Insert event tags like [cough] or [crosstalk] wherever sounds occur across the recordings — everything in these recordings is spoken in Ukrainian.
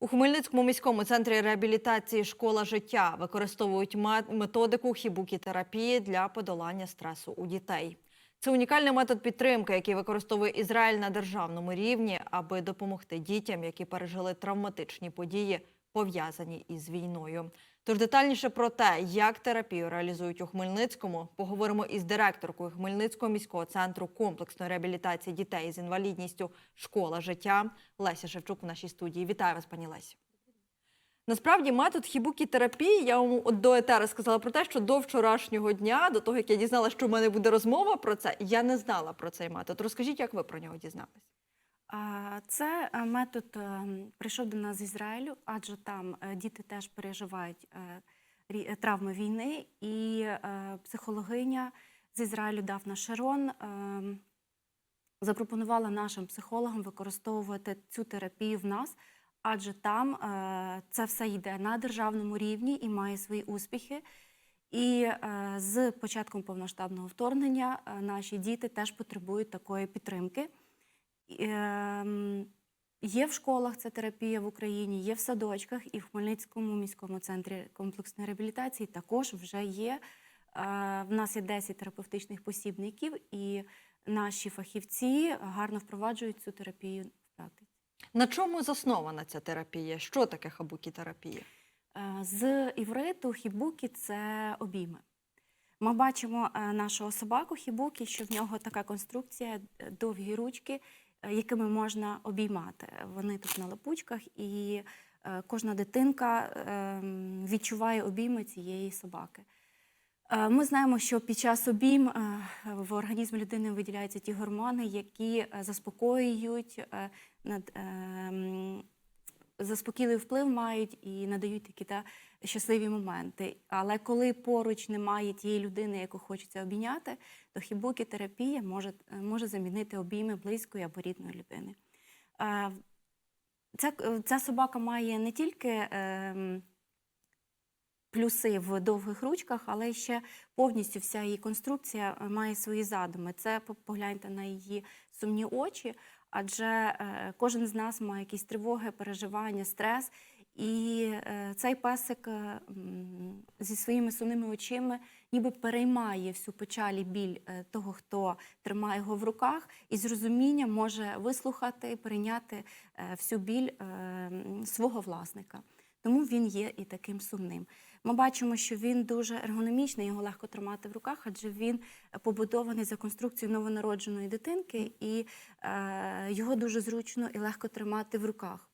У Хмельницькому міському центрі реабілітації школа життя використовують методику хібукі-терапії для подолання стресу у дітей. Це унікальний метод підтримки, який використовує Ізраїль на державному рівні, аби допомогти дітям, які пережили травматичні події, пов'язані із війною. Тож детальніше про те, як терапію реалізують у Хмельницькому, поговоримо із директоркою Хмельницького міського центру комплексної реабілітації дітей з інвалідністю Школа життя Леся Шевчук в нашій студії. Вітаю вас, пані Лесю. Насправді, метод хібукі-терапії, я вам от до етери сказала про те, що до вчорашнього дня, до того як я дізналася, що в мене буде розмова про це, я не знала про цей метод. Розкажіть, як ви про нього дізналися? Це е, метод е, прийшов до нас з Ізраїлю, адже там е, діти теж переживають травми війни, і психологиня з Ізраїлю Дафна Шерон запропонувала нашим психологам використовувати цю терапію в нас, адже там це все йде на державному рівні і має свої успіхи. І з початком повноштабного вторгнення наші діти теж потребують такої підтримки. Ем, Є в школах ця терапія в Україні, є в садочках, і в Хмельницькому міському центрі комплексної реабілітації також вже є. Е, В нас є 10 терапевтичних посібників, і наші фахівці гарно впроваджують цю терапію в практиці. На чому заснована ця терапія? Що таке хабукі-терапія? Е, З івриту хібукі це обійми. Ми бачимо е, нашого собаку хібукі, що в нього така конструкція, довгі ручки, якими можна обіймати. Вони тут на липучках, і е, кожна дитинка е, відчуває обійми цієї собаки. Е, Ми знаємо, що під час обійм е, в організмі людини виділяються ті гормони, які е, заспокоюють, е, над- е, м, заспокійливий вплив мають і надають такі та щасливі моменти. Але коли поруч немає тієї людини, яку хочеться обійняти, то хібукі терапія може, може замінити обійми близької або рідної людини. Е, Ця, ця собака має не тільки ем, плюси в довгих ручках, але ще повністю вся її конструкція е, має свої задуми. Це погляньте на її сумні очі, адже е, кожен з нас має якісь тривоги, переживання, стрес. І е, цей песик е, зі своїми сумними очима ніби переймає всю печаль і біль того, хто тримає його в руках, і з розумінням може вислухати, прийняти всю біль свого власника. Тому він є і таким сумним. Ми бачимо, що він дуже ергономічний, його легко тримати в руках, адже він побудований за конструкцією новонародженої дитинки, і е, його дуже зручно і легко тримати в руках.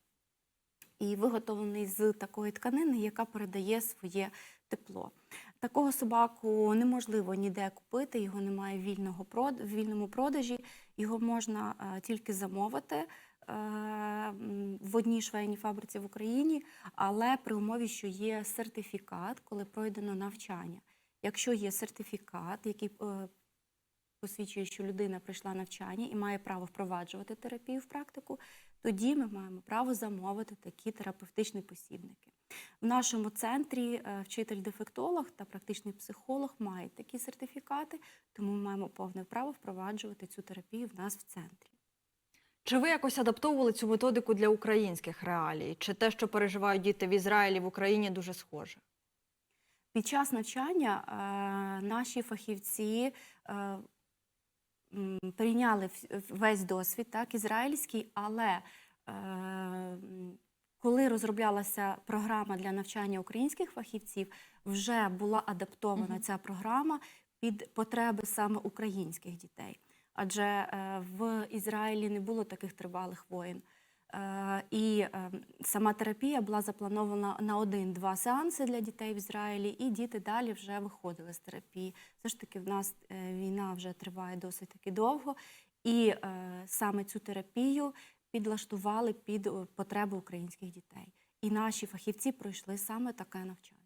І виготовлений з такої тканини, яка передає своє тепло. Такого собаку неможливо ніде купити, його немає вільного в вільному продажі, його можна е, тільки замовити е, в одній швейній фабриці в Україні, але при умові, що є сертифікат, коли пройдено навчання. Якщо є сертифікат, який е, посвідчує, що людина пройшла навчання і має право впроваджувати терапію в практику, тоді ми маємо право замовити такі терапевтичні посібники. В нашому центрі е, вчитель-дефектолог та практичний психолог мають такі сертифікати, тому ми маємо повне право впроваджувати цю терапію в нас в центрі. Чи ви якось адаптовували цю методику для українських реалій? Чи те, що переживають діти в Ізраїлі в Україні, дуже схоже? Під час навчання е, наші фахівці е, прийняли весь досвід, так, ізраїльський, але е, коли розроблялася програма для навчання українських фахівців, вже була адаптована Мгм. ця програма під потреби саме українських дітей. Адже е, в Ізраїлі не було таких тривалих воєн. Е, І е, сама терапія була запланована на один-два сеанси для дітей в Ізраїлі, і діти далі вже виходили з терапії. Все ж таки, в нас війна вже триває досить таки довго, і саме цю терапію підлаштували під потреби українських дітей. І наші фахівці пройшли саме таке навчання.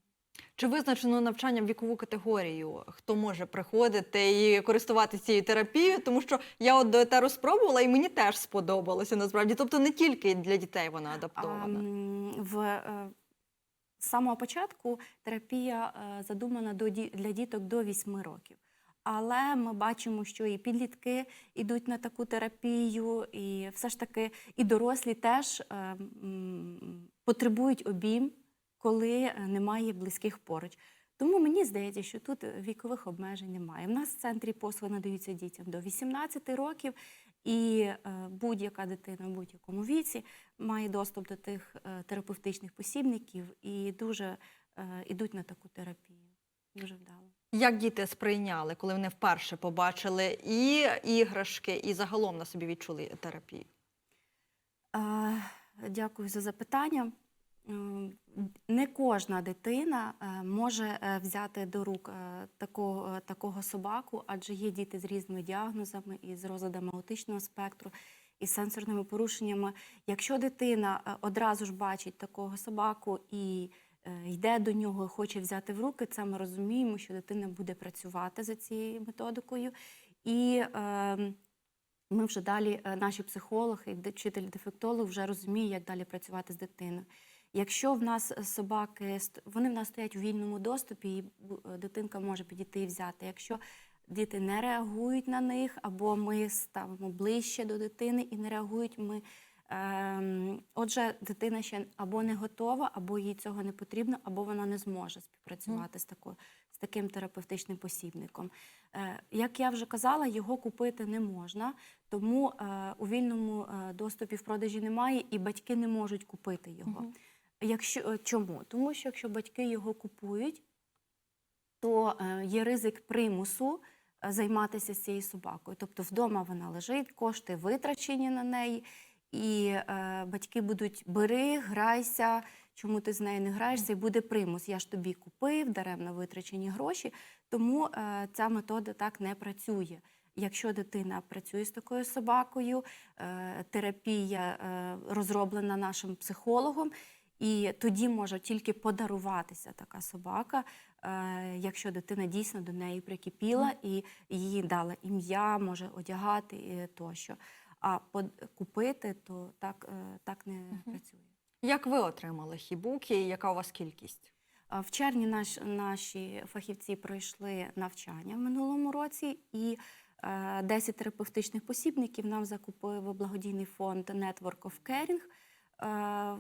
Чи визначено навчанням вікову категорію, хто може приходити і користуватися цією терапією? Тому що я от до етеру спробувала, і мені теж сподобалося насправді. Тобто не тільки для дітей вона адаптована. м, в е, з самого початку терапія е, задумана до для діток до 8 років. Але ми бачимо, що і підлітки йдуть на таку терапію, і все ж таки і дорослі теж е, потребують обійм, коли е, немає близьких поруч. Тому мені здається, що тут е, вікових обмежень немає. У нас в центрі послуги надаються дітям до 18 років, і е, будь-яка дитина в будь-якому віці має доступ до тих терапевтичних посібників і дуже ідуть на таку терапію. Дуже вдало. Як діти сприйняли, коли вони вперше побачили і іграшки, і загалом на собі відчули терапію? Дякую за запитання. Не кожна дитина е, може е, взяти до рук е, такого, такого собаку, адже є діти з різними діагнозами і з розладами аутичного спектру, і з сенсорними порушеннями. Якщо дитина одразу ж бачить такого собаку і йде до нього, і хоче взяти в руки, це ми розуміємо, що дитина буде працювати за цією методикою. І е, ми вже далі, наші психологи, вчитель-дефектолог вже розуміє, як далі працювати з дитиною. Якщо в нас е, собаки, вони в нас стоять у вільному доступі, і е, дитинка може підійти і взяти. Якщо діти не реагують на них, або ми ставимо ближче до дитини і не реагують, ми ем, отже, дитина ще або не готова, або їй цього не потрібно, або вона не зможе співпрацювати з такою. Таким терапевтичним посібником. Е, Як я вже казала, його купити не можна, тому у вільному доступі в продажі немає, і батьки не можуть купити його. Мгм. Якщо е, чому? Тому що якщо батьки його купують, то е, є ризик примусу е, займатися цією собакою. Тобто вдома вона лежить, кошти витрачені на неї, і батьки будуть бери, грайся. Чому ти з нею не граєшся? І буде примус. Я ж тобі купив, даремно витрачені гроші. Тому ця метода так не працює. Якщо дитина працює з такою собакою, терапія розроблена нашим психологом, і тоді може тільки подаруватися така собака, е, якщо дитина дійсно до неї прикипіла і їй дала ім'я, може одягати е, тощо. А купити, то так, е, так не працює. Як ви отримали хібуки? Яка у вас кількість? В червні наш, наші фахівці пройшли навчання в минулому році, і е, 10 терапевтичних посібників нам закупив благодійний фонд Network of Caring. Е,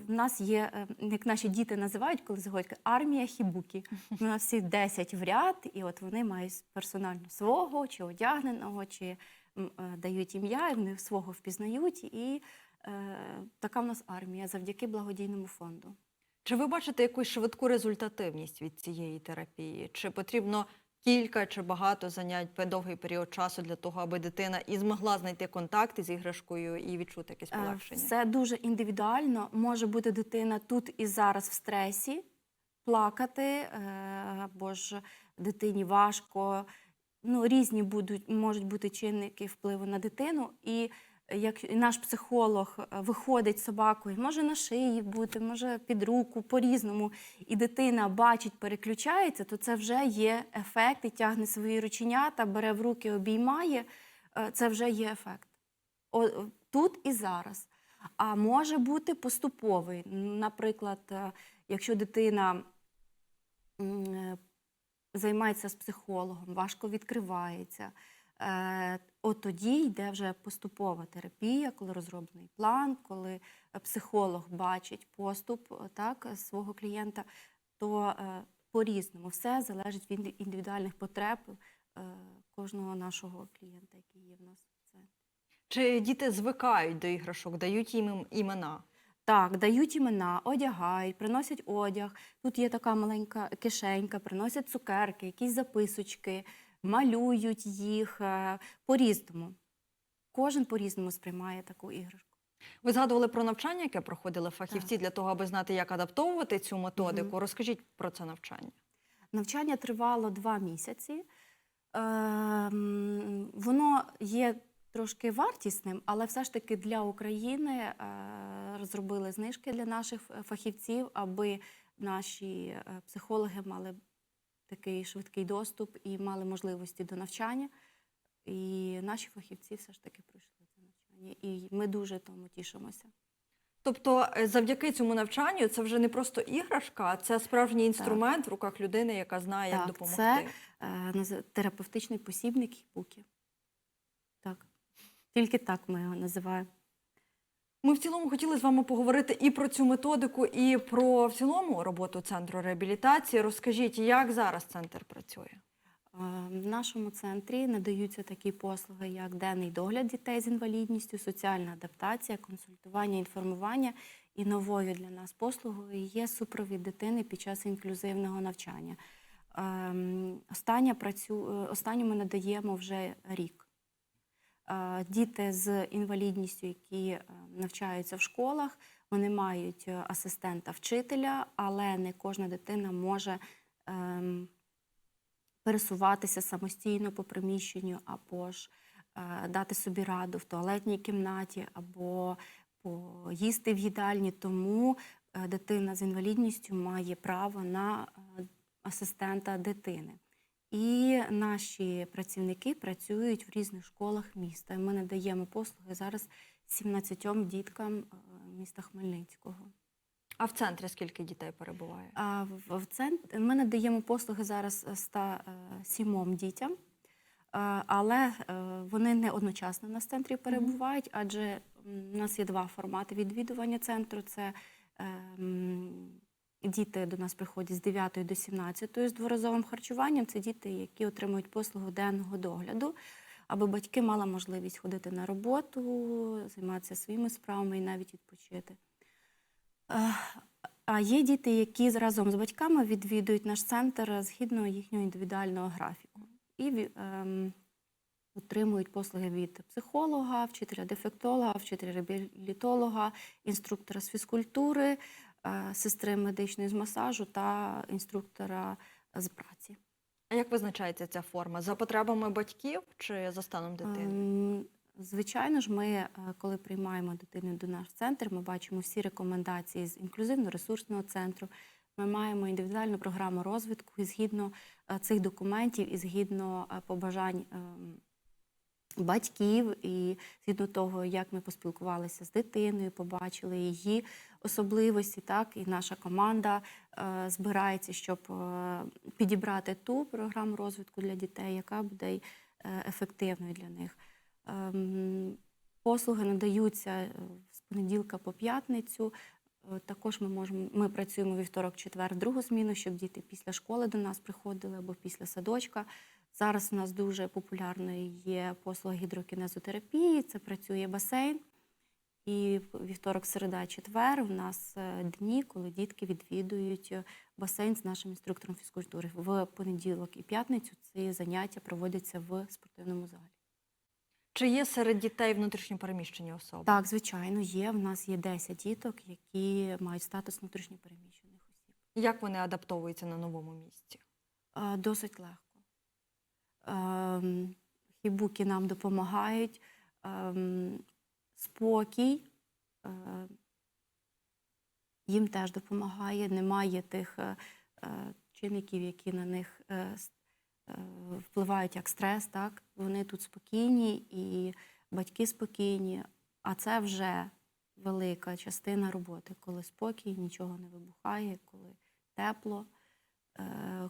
в нас є, е, як наші діти називають, коли заходять, армія хібуки. У нас всі 10 в ряд, і от вони мають персонально свого, чи одягненого, чи е, дають ім'я, і вони свого впізнають. І е, така в нас армія завдяки благодійному фонду. Чи ви бачите якусь швидку результативність від цієї терапії? Чи потрібно кілька чи багато занять довгий період часу для того, аби дитина і змогла знайти контакт із іграшкою і відчути якесь Е, полегшення? Все дуже індивідуально. Може бути дитина тут і зараз в стресі, плакати, е, або ж дитині важко. Ну, різні будуть, можуть бути чинники впливу на дитину. І як наш психолог е, виходить собакою, може на шиї бути, може під руку, по-різному, і дитина бачить, переключається, то це вже є ефект і тягне свої рученята, бере в руки, обіймає. Е, Це вже є ефект. О, о, тут і зараз. А може бути поступовий. Наприклад, е, якщо дитина е, займається з психологом, важко відкривається, е, от тоді йде вже поступова терапія, коли розроблений план, коли е, психолог бачить поступ е, так, свого клієнта, то е, по-різному все залежить від індивідуальних потреб е, кожного нашого клієнта, який є в нас. Чи діти звикають до іграшок, дають їм імена? Так, дають імена, одягають, приносять одяг. Тут є така маленька кишенька, приносять цукерки, якісь записочки, малюють їх е, по-різному. Кожен по-різному сприймає таку іграшку. Ви згадували про навчання, яке проходили фахівці для того, аби знати, як адаптовувати цю методику. Розкажіть про це навчання. Навчання тривало два місяці. Ем, Воно є трошки вартісним, але все ж таки для України е, розробили знижки для наших фахівців, аби наші е, психологи мали такий швидкий доступ і мали можливості до навчання. І наші фахівці все ж таки пройшли це навчання. І ми дуже тому тішимося. Тобто, е, завдяки цьому навчанню це вже не просто іграшка, а це справжній інструмент в руках людини, яка знає, як Так, допомогти. це е, терапевтичний посібник хібуки. Так. Тільки так ми його називаємо. Ми в цілому хотіли з вами поговорити і про цю методику, і про в цілому роботу центру реабілітації. Розкажіть, як зараз центр працює? Е, В нашому центрі надаються такі послуги, як денний догляд дітей з інвалідністю, соціальна адаптація, консультування, інформування. І новою для нас послугою є супровід дитини під час інклюзивного навчання. Ем, Остання працю... е, Останню ми надаємо вже рік. Діти з інвалідністю, які е, навчаються в школах, вони мають е, асистента вчителя, але не кожна дитина може ем, пересуватися самостійно по приміщенню, або ж е, дати собі раду в туалетній кімнаті, або поїсти в їдальні. Тому дитина з інвалідністю має право на асистента дитини. І наші працівники працюють в різних школах міста. І Ми надаємо послуги зараз 17 діткам е, міста Хмельницького. А в центрі скільки дітей перебуває? А в, в ми надаємо послуги зараз 107 дітям, Е, але е, вони не одночасно на центрі перебувають, адже у нас є два формати відвідування центру. Це ем, діти до нас приходять з 9 до 17 з дворазовим харчуванням. Це діти, які отримують послугу денного догляду, аби батьки мали можливість ходити на роботу, займатися своїми справами і навіть відпочити. А є діти, які разом з батьками відвідують наш центр згідно їхнього індивідуального графіку і ем, отримують послуги від психолога, вчителя дефектолога, вчителя реабілітолога, інструктора з фізкультури, сестри медичної з масажу та інструктора з праці. А як визначається ця форма? За потребами батьків чи за станом дитини? Ем, Звичайно ж, ми, е, коли приймаємо дитину до наш центр, ми бачимо всі рекомендації з інклюзивно-ресурсного центру. Ми маємо індивідуальну програму розвитку і згідно е, цих документів і згідно е, побажань ем, батьків, і згідно того, як ми поспілкувалися з дитиною, побачили її особливості, так і наша команда е, збирається, щоб е, підібрати ту програму розвитку для дітей, яка буде е, ефективною для них. Ем, Послуги надаються е, з понеділка по п'ятницю. Е, Також ми можемо ми працюємо вівторок, четвер, другу зміну, щоб діти після школи до нас приходили або після садочка. Зараз у нас дуже популярною є послуга гідрокінезотерапії. Це працює басейн. І вівторок, середа, четвер у нас е, дні, коли дітки відвідують е, басейн з нашим інструктором фізкультури. В понеділок і п'ятницю ці заняття проводяться в спортивному залі. Чи є серед дітей внутрішньопереміщені особи? Так, звичайно, є. В нас є 10 діток, які мають статус внутрішньопереміщених осіб. Як вони адаптовуються на новому місці? Е, Досить легко. Ем, Хібуки нам допомагають. Ем, Спокій е, їм теж допомагає. Немає тих е, е, чинників, які на них впливають як стрес. Так? Вони тут спокійні і батьки спокійні, а це вже велика частина роботи, коли спокій, нічого не вибухає, коли тепло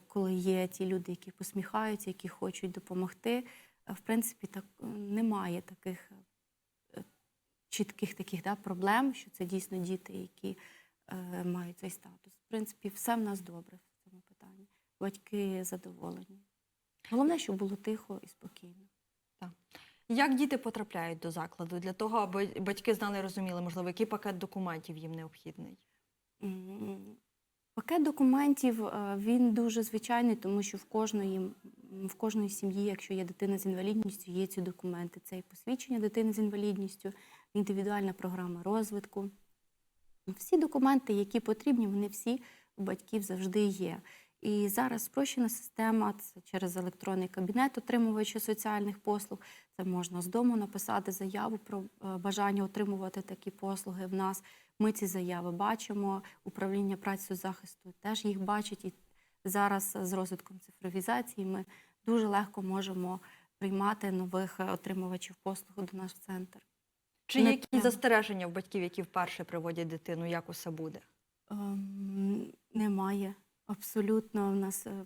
коли є ті люди, які посміхаються, які хочуть допомогти. Е, В принципі, так е, немає таких е, чітких таких да, проблем, що це дійсно діти, які е, мають цей статус. В принципі, все в нас добре в цьому питанні. Батьки задоволені. Головне, щоб було тихо і спокійно. Як діти потрапляють до закладу для того, аби батьки знали і розуміли, можливо, який пакет документів їм необхідний? Пакет документів е, він дуже звичайний, тому що в кожної, в кожної сім'ї, якщо є дитина з інвалідністю, є ці документи. Це і посвідчення дитини з інвалідністю, індивідуальна програма розвитку. Всі документи, які потрібні, вони всі у батьків завжди є. І зараз спрощена система це через електронний кабінет отримувача соціальних послуг. Це можна з дому написати заяву про е, бажання отримувати такі послуги в нас. Ми ці заяви бачимо. Управління праці захисту теж їх бачить. І зараз з розвитком цифровізації ми дуже легко можемо приймати нових е, отримувачів послуг до наш центр. Чи Не є застереження в батьків, які вперше приводять дитину, як усе буде? Ем, Немає. Абсолютно в нас е,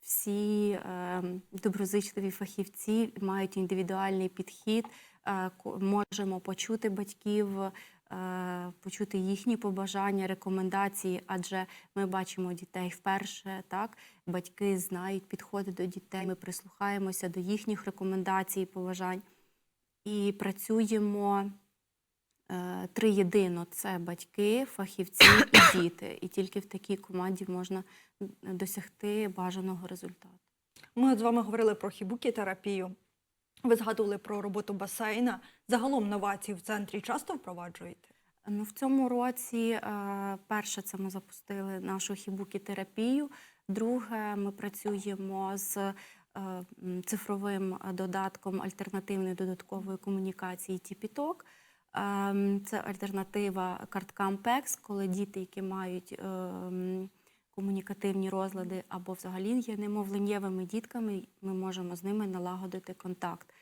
всі е, доброзичливі фахівці мають індивідуальний підхід. Е, можемо почути батьків, почути їхні побажання, рекомендації, адже ми бачимо дітей вперше. Так, батьки знають підходи до дітей. Ми прислухаємося до їхніх рекомендацій, побажань і працюємо е, триєдино: це батьки, фахівці і [coughs] діти. І тільки в такій команді можна досягти бажаного результату. Ми з вами говорили про хібукі-терапію. Ви згадували про роботу басейна. Загалом новації в центрі часто впроваджуєте? Ну, в цьому році е, перше це ми запустили нашу хібукі-терапію. Друге, ми працюємо з е, цифровим е, додатком альтернативної додаткової комунікації Тіпіток. Ем, Це альтернатива карткам ПЕКС, коли діти, які мають е, комунікативні розлади або взагалі є немовленнєвими дітками, ми можемо з ними налагодити контакт.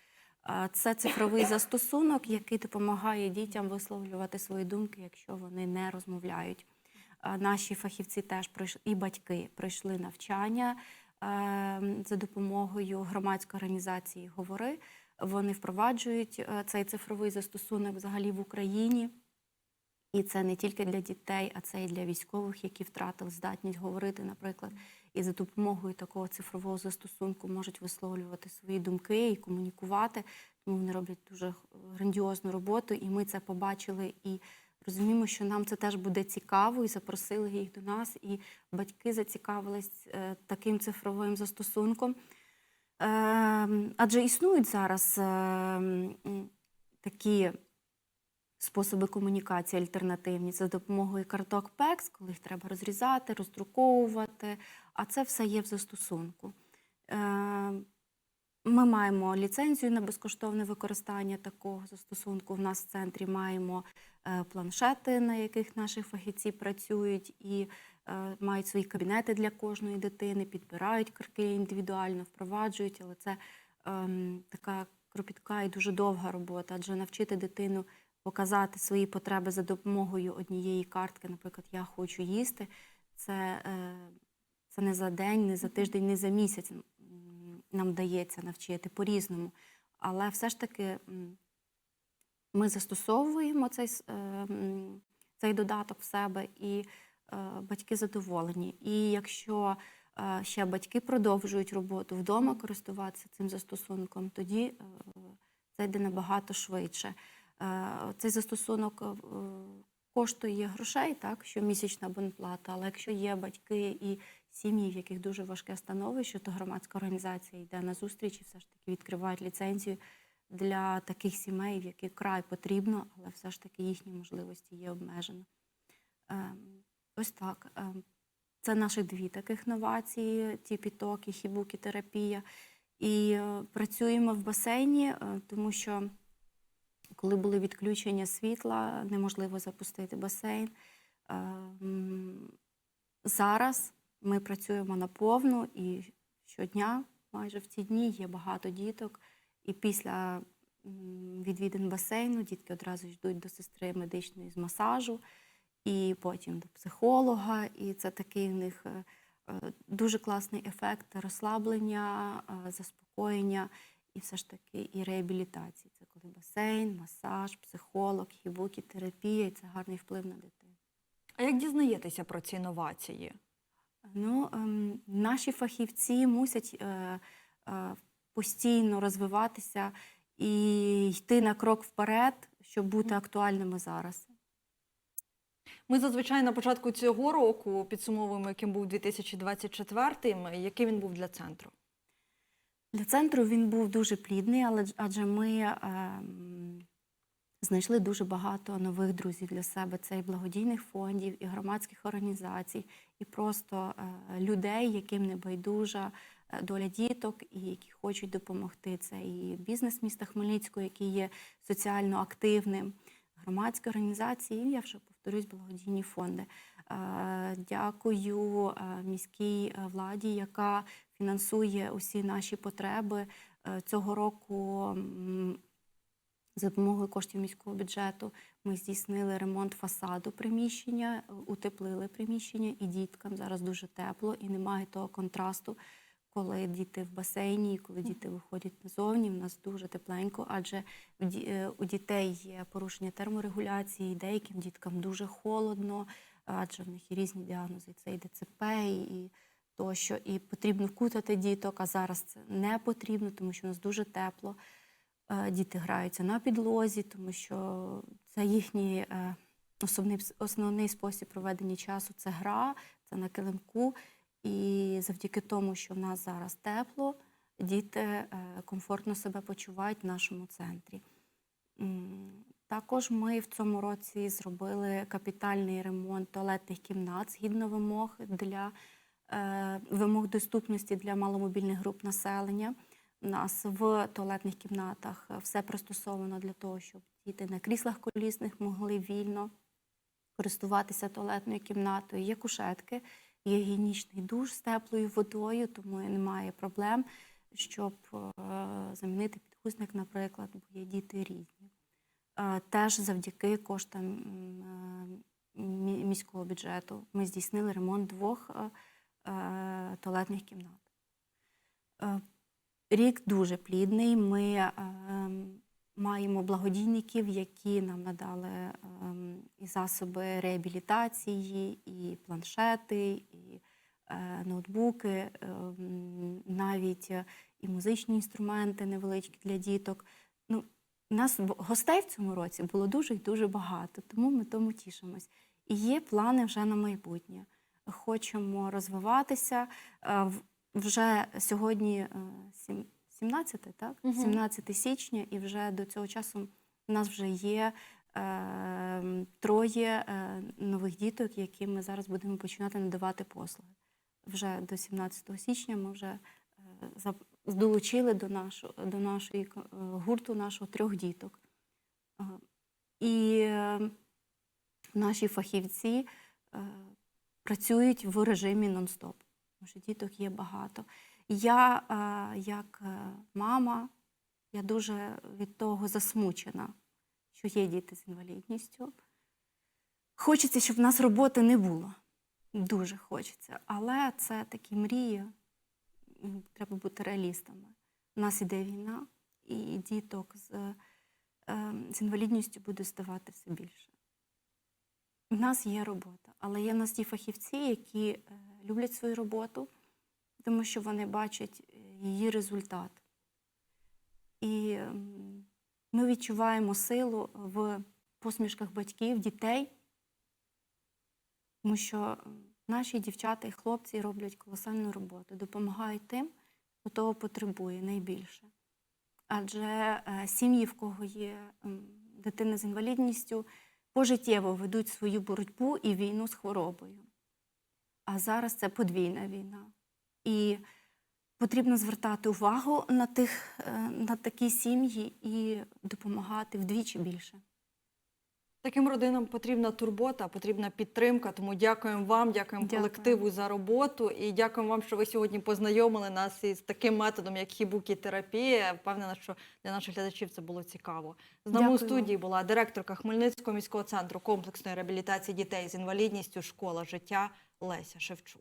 Це цифровий застосунок, який допомагає дітям висловлювати свої думки, якщо вони не розмовляють. Наші фахівці теж пройшли, і батьки пройшли навчання за допомогою громадської організації Говори. Вони впроваджують цей цифровий застосунок взагалі в Україні. І це не тільки для дітей, а це і для військових, які втратили здатність говорити, наприклад, і за допомогою такого цифрового застосунку можуть висловлювати свої думки і комунікувати. Тому вони роблять дуже грандіозну роботу, і ми це побачили і розуміємо, що нам це теж буде цікаво, і запросили їх до нас. І батьки зацікавились е, таким цифровим застосунком. Е, Адже існують зараз е, такі способи комунікації альтернативні. Це за допомогою карток ПЕКС, коли їх треба розрізати, роздруковувати. А це все є в застосунку. Е, Ми маємо ліцензію на безкоштовне використання такого застосунку. В нас в центрі маємо е, планшети, на яких наші фахівці працюють, і е, мають свої кабінети для кожної дитини, підбирають картки індивідуально, впроваджують, але це ем, така кропітка і дуже довга робота, адже навчити дитину показати свої потреби за допомогою однієї картки, наприклад, я хочу їсти, це, е, це не за день, не за тиждень, не за місяць нам вдається навчити по-різному. Але все ж таки ми застосовуємо цей, е, цей додаток в себе, і е, батьки задоволені. І якщо ще батьки продовжують роботу вдома користуватися цим застосунком, тоді це йде набагато швидше. Е, Цей застосунок е, коштує грошей, так, щомісячна абонплата, але якщо є батьки і сім'ї, в яких дуже важке становище, то громадська організація йде на зустріч і все ж таки відкривають ліцензію для таких сімей, в яких край потрібно, але все ж таки їхні можливості є обмежені. Е, Ось так. Е, Це наші дві таких новації: тіпіток і хібукі-терапія. І е, працюємо в басейні, тому що коли були відключення світла, неможливо запустити басейн. Зараз ми працюємо наповну і щодня, майже в ці дні, є багато діток. І після відвідин басейну дітки одразу йдуть до сестри медичної з масажу, і потім до психолога. І це такий в них е, е, дуже класний ефект розслаблення, е, заспокоєння і все ж таки і реабілітації. Це коли басейн, масаж, психолог, хібукі, терапія, і це гарний вплив на дитину. А як дізнаєтеся про ці новації? Ну, ем, наші фахівці мусять е, е, постійно розвиватися і йти на крок вперед, щоб бути актуальними зараз. Ми зазвичай на початку цього року підсумовуємо, яким був 2024, який він був для центру. Для центру він був дуже плідний, але адже ми ем, знайшли дуже багато нових друзів для себе. Це і благодійних фондів, і громадських організацій, і просто е, людей, яким не байдужа е, доля діток, і які хочуть допомогти. Це і бізнес міста Хмельницького, який є соціально активним, громадські організації, і я вже повторюсь, благодійні фонди. Е, Дякую е, міській е, владі, яка фінансує усі наші потреби. Цього року за допомогою коштів міського бюджету ми здійснили ремонт фасаду приміщення, утеплили приміщення, і діткам зараз дуже тепло і немає того контрасту, коли діти в басейні, і коли діти виходять назовні, в нас дуже тепленько, адже у дітей є порушення терморегуляції, деяким діткам дуже холодно, адже в них є різні діагнози. Це і ДЦП, і тощо, і потрібно вкутати діток, а зараз це не потрібно, тому що у нас дуже тепло. Е, Діти граються на підлозі, тому що це їхній е, основний, основний спосіб проведення часу це гра, це на килимку. І завдяки тому, що в нас зараз тепло, діти е, комфортно себе почувають в нашому центрі. Також ми в цьому році зробили капітальний ремонт туалетних кімнат згідно вимог для е, вимог доступності для маломобільних груп населення. У нас в туалетних кімнатах все пристосовано для того, щоб діти на кріслах колісних могли вільно користуватися туалетною кімнатою. Є кушетки, є гігієнічний душ з теплою водою, тому немає проблем, щоб е, замінити підгузник, наприклад, бо є діти різні. Теж завдяки коштам е, мі- міського бюджету ми здійснили ремонт двох е, е, туалетних кімнат. Рік дуже плідний. Ми маємо благодійників, які нам надали ем, і засоби реабілітації, і планшети, і ноутбуки, ем, навіть і музичні інструменти невеличкі для діток. Ну, у нас гостей в цьому році було дуже і дуже багато, тому ми тому тішимось. І є плани вже на майбутнє. Хочемо розвиватися. Е, Вже сьогодні е, 17, так? Мгм. 17 січня, і вже до цього часу у нас вже є е, троє е, нових діток, яким ми зараз будемо починати надавати послуги. Вже до 17 січня ми вже е, долучили до, нашого, до нашої е, гурту нашого трьох діток. Е, І е, наші фахівці працюють в режимі нон-стоп, тому що діток є багато. Я, як мама, я дуже від того засмучена, що є діти з інвалідністю. Хочеться, щоб в нас роботи не було. Дуже хочеться. Але це такі мрії. Треба бути реалістами. У нас іде війна, і діток з, е, з інвалідністю буде ставати все більше. У нас є робота, але є в нас ті фахівці, які е, люблять свою роботу, тому що вони бачать е, її результат. І ем, ми відчуваємо силу в посмішках батьків, дітей, тому що ем, наші дівчата і хлопці роблять колосальну роботу, допомагають тим, хто потребує найбільше. Адже е, сім'ї, в кого є дитина з інвалідністю, пожиттєво ведуть свою боротьбу і війну з хворобою. А зараз це подвійна війна. І потрібно звертати увагу на, тих, е, на такі сім'ї і допомагати вдвічі більше. Таким родинам потрібна турбота, потрібна підтримка. Тому дякуємо вам, дякуємо Дякую. колективу за роботу і дякуємо вам, що ви сьогодні познайомили нас із таким методом, як хібукі-терапія. Впевнена, що для наших глядачів це було цікаво. З нами Дякую у студії була директорка Хмельницького міського центру комплексної реабілітації дітей з інвалідністю Школа життя Леся Шевчук.